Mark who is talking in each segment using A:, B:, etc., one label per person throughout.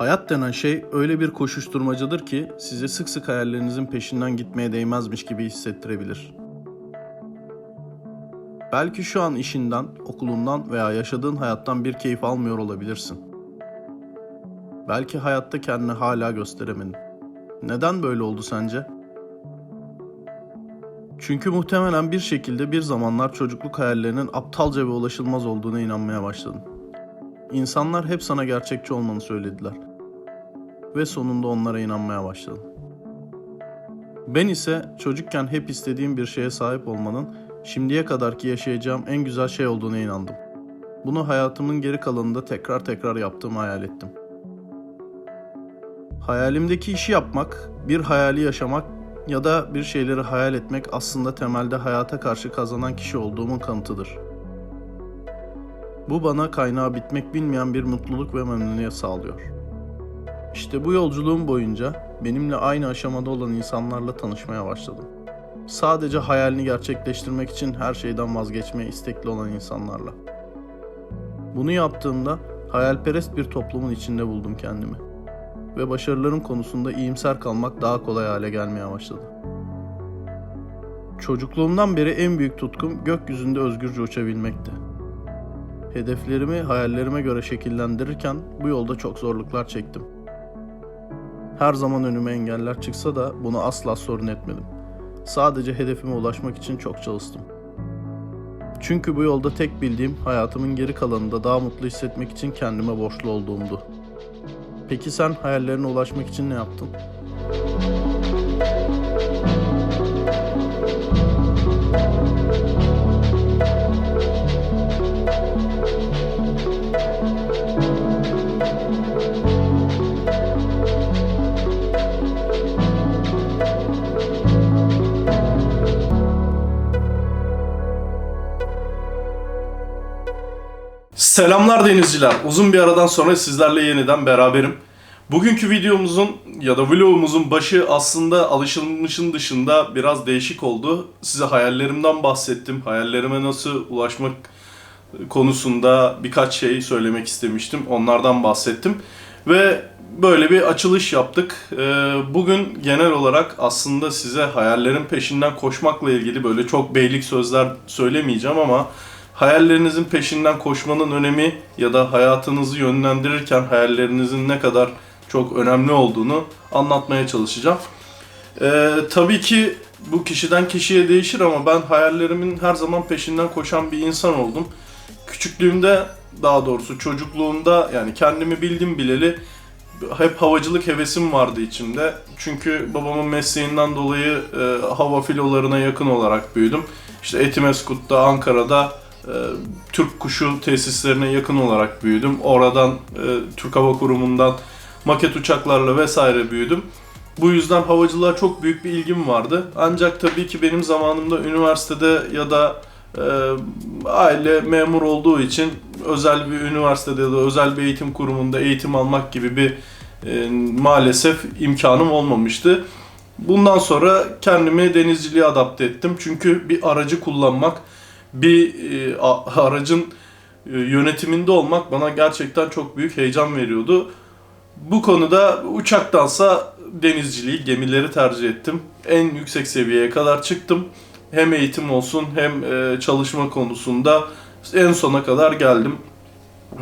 A: Hayat denen şey öyle bir koşuşturmacadır ki size sık sık hayallerinizin peşinden gitmeye değmezmiş gibi hissettirebilir. Belki şu an işinden, okulundan veya yaşadığın hayattan bir keyif almıyor olabilirsin. Belki hayatta kendini hala gösteremedin. Neden böyle oldu sence? Çünkü muhtemelen bir şekilde bir zamanlar çocukluk hayallerinin aptalca ve ulaşılmaz olduğuna inanmaya başladın. İnsanlar hep sana gerçekçi olmanı söylediler. Ve sonunda onlara inanmaya başladın. Ben ise çocukken hep istediğim bir şeye sahip olmanın şimdiye kadarki yaşayacağım en güzel şey olduğuna inandım. Bunu hayatımın geri kalanında tekrar tekrar yaptığımı hayal ettim. Hayalimdeki işi yapmak, bir hayali yaşamak ya da bir şeyleri hayal etmek aslında temelde hayata karşı kazanan kişi olduğumun kanıtıdır. Bu bana kaynağı bitmek bilmeyen bir mutluluk ve memnuniyet sağlıyor. İşte bu yolculuğum boyunca benimle aynı aşamada olan insanlarla tanışmaya başladım. Sadece hayalini gerçekleştirmek için her şeyden vazgeçmeye istekli olan insanlarla. Bunu yaptığımda hayalperest bir toplumun içinde buldum kendimi ve başarılarım konusunda iyimser kalmak daha kolay hale gelmeye başladı. Çocukluğumdan beri en büyük tutkum gökyüzünde özgürce uçabilmekti. Hedeflerimi hayallerime göre şekillendirirken bu yolda çok zorluklar çektim. Her zaman önüme engeller çıksa da bunu asla sorun etmedim. Sadece hedefime ulaşmak için çok çalıştım. Çünkü bu yolda tek bildiğim hayatımın geri kalanında daha mutlu hissetmek için kendime borçlu olduğumdu. Peki sen hayallerine ulaşmak için ne yaptın? Selamlar denizciler. Uzun bir aradan sonra sizlerle yeniden beraberim. Bugünkü videomuzun ya da vlogumuzun başı aslında alışılmışın dışında biraz değişik oldu. Size hayallerimden bahsettim. Hayallerime nasıl ulaşmak konusunda birkaç şey söylemek istemiştim. Onlardan bahsettim. Ve böyle bir açılış yaptık. Ee, Bugün genel olarak aslında size hayallerin peşinden koşmakla ilgili böyle çok beylik sözler söylemeyeceğim ama hayallerinizin peşinden koşmanın önemi ya da hayatınızı yönlendirirken hayallerinizin ne kadar çok önemli olduğunu anlatmaya çalışacağım. Ee, tabii ki bu kişiden kişiye değişir ama ben hayallerimin her zaman peşinden koşan bir insan oldum. Küçüklüğümde daha doğrusu çocukluğumda yani kendimi bildim bileli hep havacılık hevesim vardı içimde. Çünkü babamın mesleğinden dolayı e, hava filolarına yakın olarak büyüdüm. İşte Etimeskut'ta, Ankara'da e, Türk kuşu tesislerine yakın olarak büyüdüm. Oradan e, Türk Hava Kurumu'ndan maket uçaklarla vesaire büyüdüm. Bu yüzden havacılığa çok büyük bir ilgim vardı. Ancak tabii ki benim zamanımda üniversitede ya da e, aile memur olduğu için özel bir üniversitede ya da özel bir eğitim kurumunda eğitim almak gibi bir e, maalesef imkanım olmamıştı. Bundan sonra kendimi denizciliğe adapte ettim. Çünkü bir aracı kullanmak, bir e, aracın e, yönetiminde olmak bana gerçekten çok büyük heyecan veriyordu. Bu konuda uçaktansa denizciliği, gemileri tercih ettim. En yüksek seviyeye kadar çıktım. Hem eğitim olsun hem e, çalışma konusunda en sona kadar geldim.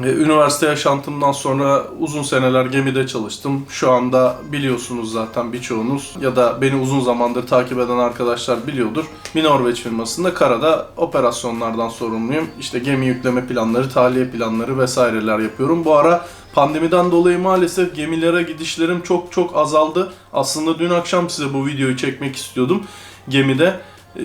A: E, Üniversite yaşantımdan sonra uzun seneler gemide çalıştım. Şu anda biliyorsunuz zaten birçoğunuz ya da beni uzun zamandır takip eden arkadaşlar biliyordur. Bir Norveç firmasında karada operasyonlardan sorumluyum. İşte gemi yükleme planları, tahliye planları vesaireler yapıyorum. Bu ara pandemiden dolayı maalesef gemilere gidişlerim çok çok azaldı. Aslında dün akşam size bu videoyu çekmek istiyordum gemide.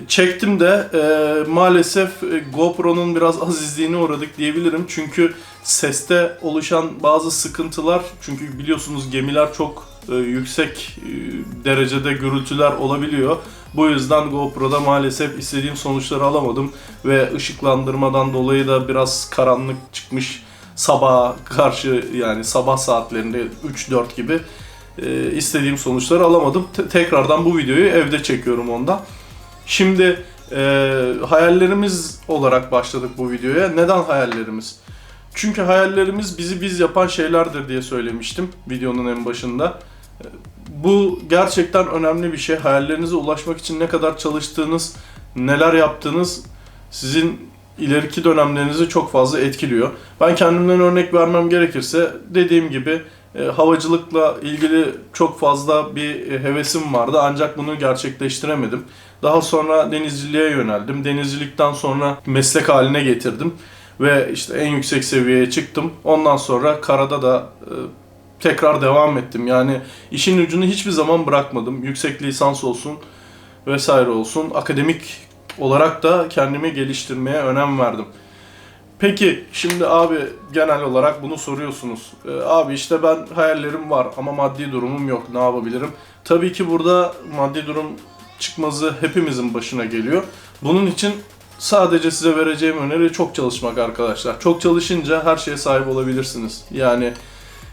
A: Çektim de e, maalesef e, GoPro'nun biraz azizliğine uğradık diyebilirim. Çünkü seste oluşan bazı sıkıntılar çünkü biliyorsunuz gemiler çok e, yüksek e, derecede gürültüler olabiliyor. Bu yüzden GoPro'da maalesef istediğim sonuçları alamadım ve ışıklandırmadan dolayı da biraz karanlık çıkmış sabaha karşı yani sabah saatlerinde 3-4 gibi e, istediğim sonuçları alamadım. Te- tekrardan bu videoyu evde çekiyorum ondan. Şimdi e, hayallerimiz olarak başladık bu videoya. Neden hayallerimiz? Çünkü hayallerimiz bizi biz yapan şeylerdir diye söylemiştim videonun en başında. Bu gerçekten önemli bir şey. Hayallerinize ulaşmak için ne kadar çalıştığınız, neler yaptığınız sizin ileriki dönemlerinizi çok fazla etkiliyor. Ben kendimden örnek vermem gerekirse dediğim gibi e, havacılıkla ilgili çok fazla bir e, hevesim vardı ancak bunu gerçekleştiremedim. Daha sonra denizciliğe yöneldim. Denizcilikten sonra meslek haline getirdim ve işte en yüksek seviyeye çıktım. Ondan sonra karada da e, tekrar devam ettim. Yani işin ucunu hiçbir zaman bırakmadım. Yüksek lisans olsun vesaire olsun. Akademik olarak da kendimi geliştirmeye önem verdim. Peki şimdi abi genel olarak bunu soruyorsunuz. Ee, abi işte ben hayallerim var ama maddi durumum yok. Ne yapabilirim? Tabii ki burada maddi durum çıkmazı hepimizin başına geliyor. Bunun için sadece size vereceğim öneri çok çalışmak arkadaşlar. Çok çalışınca her şeye sahip olabilirsiniz. Yani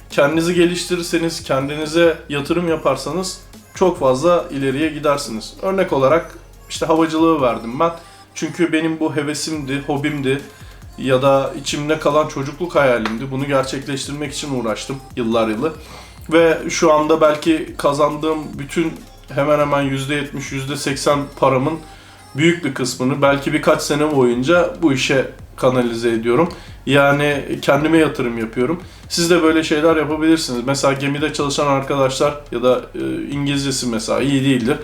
A: kendinizi geliştirirseniz, kendinize yatırım yaparsanız çok fazla ileriye gidersiniz. Örnek olarak işte havacılığı verdim ben. Çünkü benim bu hevesimdi, hobimdi ya da içimde kalan çocukluk hayalimdi. Bunu gerçekleştirmek için uğraştım yıllar yılı. Ve şu anda belki kazandığım bütün hemen hemen %70, %80 paramın büyük bir kısmını belki birkaç sene boyunca bu işe kanalize ediyorum. Yani kendime yatırım yapıyorum. Siz de böyle şeyler yapabilirsiniz. Mesela gemide çalışan arkadaşlar ya da e, İngilizcesi mesela iyi değildir.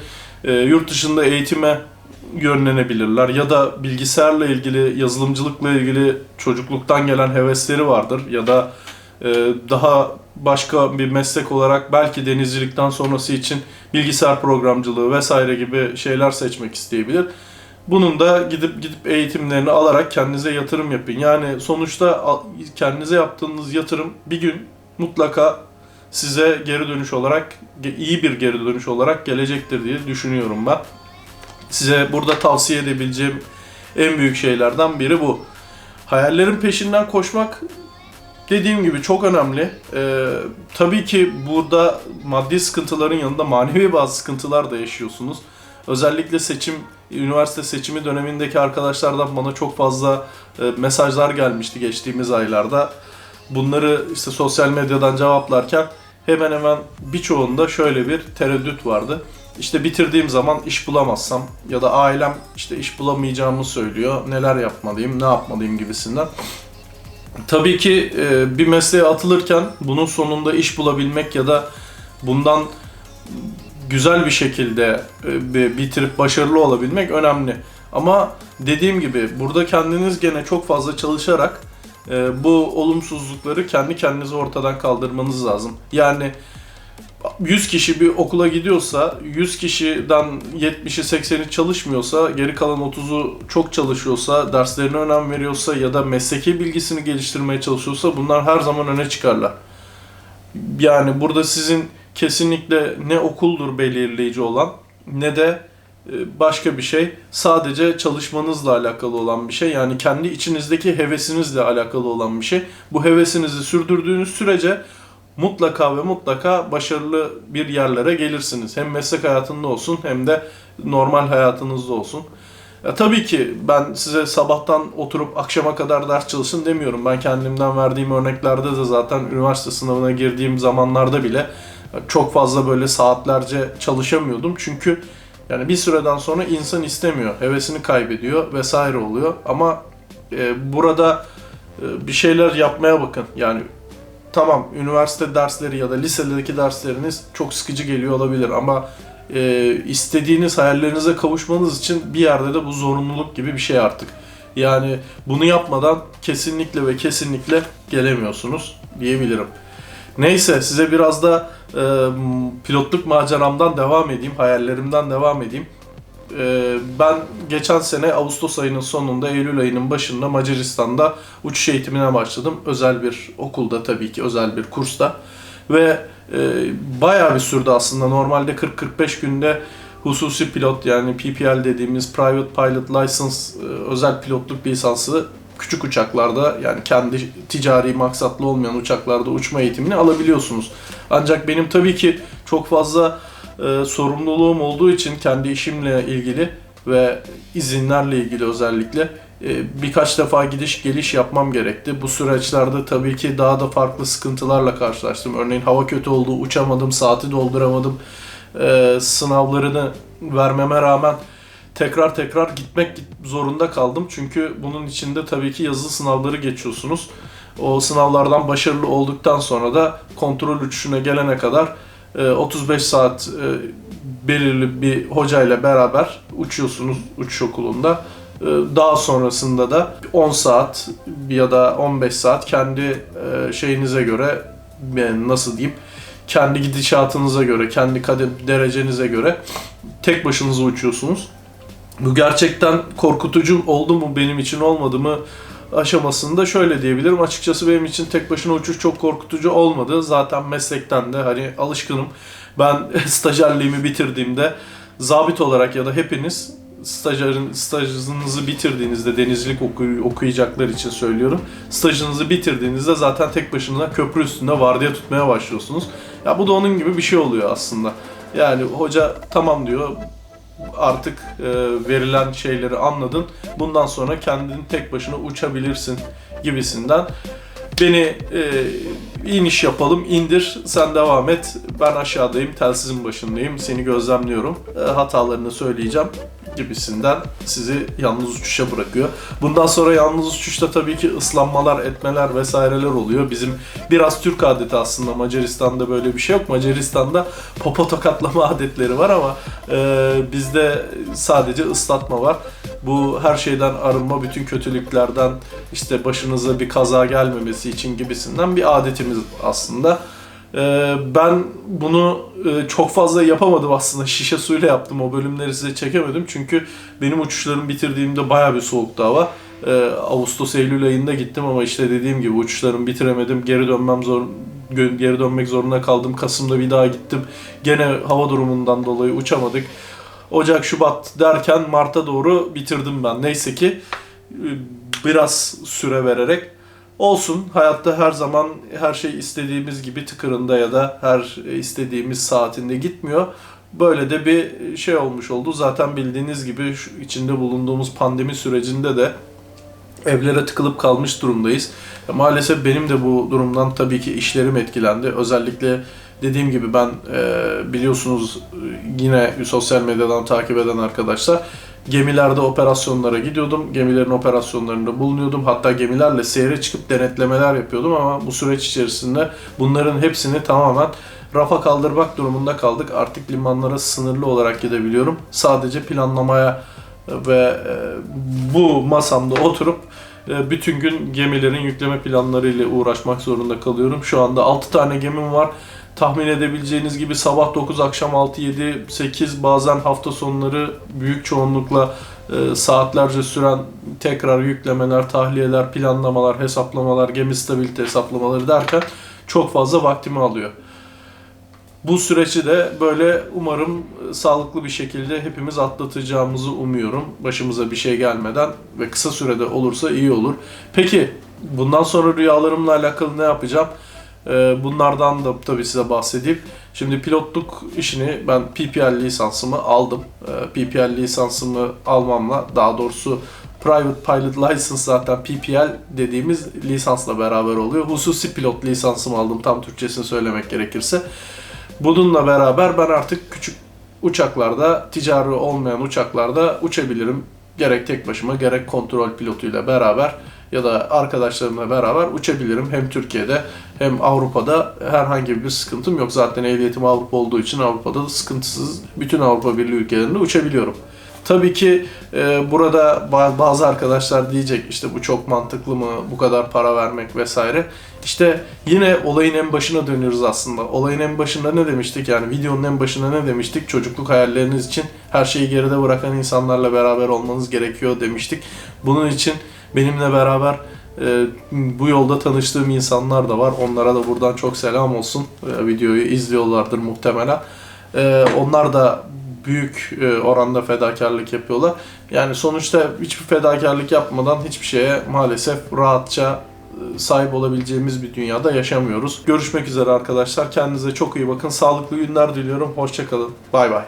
A: E, yurt dışında eğitime yönlenebilirler ya da bilgisayarla ilgili, yazılımcılıkla ilgili çocukluktan gelen hevesleri vardır ya da e, daha başka bir meslek olarak belki denizcilikten sonrası için bilgisayar programcılığı vesaire gibi şeyler seçmek isteyebilir. Bunun da gidip gidip eğitimlerini alarak kendinize yatırım yapın. Yani sonuçta kendinize yaptığınız yatırım bir gün mutlaka size geri dönüş olarak iyi bir geri dönüş olarak gelecektir diye düşünüyorum ben. Size burada tavsiye edebileceğim en büyük şeylerden biri bu. Hayallerin peşinden koşmak dediğim gibi çok önemli. Ee, tabii ki burada maddi sıkıntıların yanında manevi bazı sıkıntılar da yaşıyorsunuz. Özellikle seçim, üniversite seçimi dönemindeki arkadaşlardan bana çok fazla e, mesajlar gelmişti geçtiğimiz aylarda. Bunları işte sosyal medyadan cevaplarken hemen hemen birçoğunda şöyle bir tereddüt vardı. İşte bitirdiğim zaman iş bulamazsam ya da ailem işte iş bulamayacağımı söylüyor. Neler yapmalıyım, ne yapmalıyım gibisinden. Tabii ki e, bir mesleğe atılırken bunun sonunda iş bulabilmek ya da bundan güzel bir şekilde e, bi- bitirip başarılı olabilmek önemli. Ama dediğim gibi burada kendiniz gene çok fazla çalışarak e, bu olumsuzlukları kendi kendinize ortadan kaldırmanız lazım. Yani 100 kişi bir okula gidiyorsa 100 kişiden 70'i 80'i çalışmıyorsa geri kalan 30'u çok çalışıyorsa derslerine önem veriyorsa ya da mesleki bilgisini geliştirmeye çalışıyorsa bunlar her zaman öne çıkarlar. Yani burada sizin kesinlikle ne okuldur belirleyici olan ne de e, başka bir şey. Sadece çalışmanızla alakalı olan bir şey. Yani kendi içinizdeki hevesinizle alakalı olan bir şey. Bu hevesinizi sürdürdüğünüz sürece mutlaka ve mutlaka başarılı bir yerlere gelirsiniz. Hem meslek hayatında olsun hem de normal hayatınızda olsun. Ya tabii ki ben size sabahtan oturup akşama kadar ders çalışın demiyorum. Ben kendimden verdiğim örneklerde de zaten üniversite sınavına girdiğim zamanlarda bile çok fazla böyle saatlerce çalışamıyordum. Çünkü yani bir süreden sonra insan istemiyor, hevesini kaybediyor vesaire oluyor. Ama e, burada e, bir şeyler yapmaya bakın. Yani tamam üniversite dersleri ya da lisedeki dersleriniz çok sıkıcı geliyor olabilir ama e, istediğiniz hayallerinize kavuşmanız için bir yerde de bu zorunluluk gibi bir şey artık. Yani bunu yapmadan kesinlikle ve kesinlikle gelemiyorsunuz diyebilirim. Neyse size biraz da e, pilotluk maceramdan devam edeyim, hayallerimden devam edeyim. E, ben geçen sene Ağustos ayının sonunda, Eylül ayının başında Macaristan'da uçuş eğitimine başladım. Özel bir okulda tabii ki, özel bir kursta. Ve e, bayağı bir sürdü aslında. Normalde 40-45 günde hususi pilot yani PPL dediğimiz Private Pilot License e, özel pilotluk lisansı küçük uçaklarda yani kendi ticari maksatlı olmayan uçaklarda uçma eğitimini alabiliyorsunuz. Ancak benim tabii ki çok fazla e, sorumluluğum olduğu için kendi işimle ilgili ve izinlerle ilgili özellikle e, birkaç defa gidiş geliş yapmam gerekti. Bu süreçlerde tabii ki daha da farklı sıkıntılarla karşılaştım. Örneğin hava kötü oldu, uçamadım, saati dolduramadım. E, sınavlarını vermeme rağmen tekrar tekrar gitmek zorunda kaldım. Çünkü bunun içinde tabii ki yazılı sınavları geçiyorsunuz. O sınavlardan başarılı olduktan sonra da kontrol uçuşuna gelene kadar 35 saat e, belirli bir hocayla beraber uçuyorsunuz uçuş okulunda. E, Daha sonrasında da 10 saat ya da 15 saat kendi e, şeyinize göre nasıl diyeyim kendi gidişatınıza göre, kendi kadem derecenize göre tek başınıza uçuyorsunuz. Bu gerçekten korkutucu oldu mu benim için olmadı mı aşamasında şöyle diyebilirim. Açıkçası benim için tek başına uçuş çok korkutucu olmadı. Zaten meslekten de hani alışkınım. Ben stajyerliğimi bitirdiğimde zabit olarak ya da hepiniz stajyerin stajınızı bitirdiğinizde denizcilik oku- okuyacaklar için söylüyorum. Stajınızı bitirdiğinizde zaten tek başına köprü üstünde vardiya tutmaya başlıyorsunuz. Ya bu da onun gibi bir şey oluyor aslında. Yani hoca tamam diyor artık e, verilen şeyleri anladın. Bundan sonra kendin tek başına uçabilirsin gibisinden. Beni e, iniş yapalım, indir, sen devam et. Ben aşağıdayım, telsizin başındayım, seni gözlemliyorum. E, hatalarını söyleyeceğim gibisinden sizi yalnız uçuşa bırakıyor. Bundan sonra yalnız uçuşta tabii ki ıslanmalar, etmeler vesaireler oluyor. Bizim biraz Türk adeti aslında Macaristan'da böyle bir şey yok. Macaristan'da popo tokatlama adetleri var ama e, bizde sadece ıslatma var. Bu her şeyden arınma, bütün kötülüklerden işte başınıza bir kaza gelmemesi için gibisinden bir adetimiz aslında. Ee, ben bunu e, çok fazla yapamadım aslında. Şişe suyla yaptım. O bölümleri size çekemedim. Çünkü benim uçuşlarımı bitirdiğimde baya bir soğuktu hava. Ee, Ağustos Eylül ayında gittim ama işte dediğim gibi uçuşlarımı bitiremedim. Geri dönmem zor geri dönmek zorunda kaldım. Kasım'da bir daha gittim. Gene hava durumundan dolayı uçamadık. Ocak, Şubat derken Mart'a doğru bitirdim ben. Neyse ki e, biraz süre vererek olsun. Hayatta her zaman her şey istediğimiz gibi tıkırında ya da her istediğimiz saatinde gitmiyor. Böyle de bir şey olmuş oldu. Zaten bildiğiniz gibi şu içinde bulunduğumuz pandemi sürecinde de evlere tıkılıp kalmış durumdayız. E, Maalesef benim de bu durumdan tabii ki işlerim etkilendi. Özellikle dediğim gibi ben e, biliyorsunuz e, yine sosyal medyadan takip eden arkadaşlar gemilerde operasyonlara gidiyordum. Gemilerin operasyonlarında bulunuyordum. Hatta gemilerle seyre çıkıp denetlemeler yapıyordum ama bu süreç içerisinde bunların hepsini tamamen rafa kaldırmak durumunda kaldık. Artık limanlara sınırlı olarak gidebiliyorum. Sadece planlamaya ve e, bu masamda oturup bütün gün gemilerin yükleme planlarıyla uğraşmak zorunda kalıyorum. Şu anda 6 tane gemim var. Tahmin edebileceğiniz gibi sabah 9, akşam 6, 7, 8 bazen hafta sonları büyük çoğunlukla e, saatlerce süren tekrar yüklemeler, tahliyeler, planlamalar, hesaplamalar, gemi stabilite hesaplamaları derken çok fazla vaktimi alıyor. Bu süreci de böyle umarım e, sağlıklı bir şekilde hepimiz atlatacağımızı umuyorum. Başımıza bir şey gelmeden ve kısa sürede olursa iyi olur. Peki bundan sonra rüyalarımla alakalı ne yapacağım? Ee, Bunlardan da tabii size bahsedeyim. Şimdi pilotluk işini ben PPL lisansımı aldım. Ee, PPL lisansımı almamla daha doğrusu Private Pilot License zaten PPL dediğimiz lisansla beraber oluyor. Hususi pilot lisansımı aldım tam Türkçesini söylemek gerekirse. Bununla beraber ben artık küçük uçaklarda, ticari olmayan uçaklarda uçabilirim. Gerek tek başıma gerek kontrol pilotuyla beraber ya da arkadaşlarımla beraber uçabilirim. Hem Türkiye'de hem Avrupa'da herhangi bir sıkıntım yok. Zaten ehliyetim Avrupa olduğu için Avrupa'da da sıkıntısız bütün Avrupa Birliği ülkelerinde uçabiliyorum. Tabii ki e, burada ba- bazı arkadaşlar diyecek işte bu çok mantıklı mı bu kadar para vermek vesaire. İşte yine olayın en başına dönüyoruz aslında. Olayın en başında ne demiştik yani videonun en başında ne demiştik? Çocukluk hayalleriniz için her şeyi geride bırakan insanlarla beraber olmanız gerekiyor demiştik. Bunun için benimle beraber e, bu yolda tanıştığım insanlar da var. Onlara da buradan çok selam olsun. E, videoyu izliyorlardır muhtemelen. E, onlar da büyük e, oranda fedakarlık yapıyorlar. Yani sonuçta hiçbir fedakarlık yapmadan hiçbir şeye maalesef rahatça e, sahip olabileceğimiz bir dünyada yaşamıyoruz. Görüşmek üzere arkadaşlar. Kendinize çok iyi bakın. Sağlıklı günler diliyorum. Hoşçakalın. Bay bay.